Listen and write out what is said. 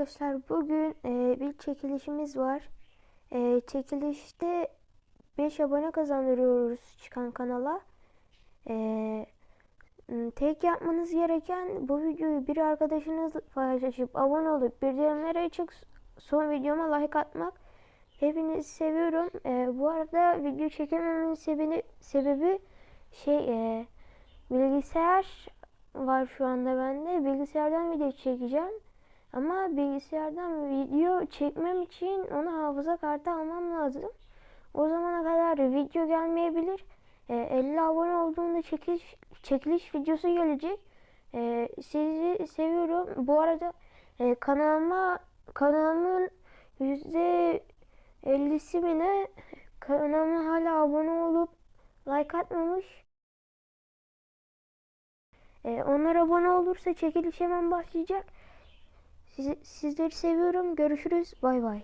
arkadaşlar bugün e, bir çekilişimiz var. E, çekilişte 5 abone kazandırıyoruz çıkan kanala. E, tek yapmanız gereken bu videoyu bir arkadaşınızla paylaşıp abone olup bildirimleri açık son videoma like atmak. Hepinizi seviyorum. E, bu arada video çekemememin sebebi, sebebi şey e, bilgisayar var şu anda bende. Bilgisayardan video çekeceğim. Ama bilgisayardan video çekmem için onu hafıza kartı almam lazım. O zamana kadar video gelmeyebilir. E, 50 abone olduğunda çekiliş, çekiliş videosu gelecek. E, sizi seviyorum. Bu arada e, kanalıma kanalımın yüzde 50'si mi ne kanalıma hala abone olup like atmamış. E, onlar abone olursa çekiliş hemen başlayacak. Sizi, sizleri seviyorum. Görüşürüz. Bay bay.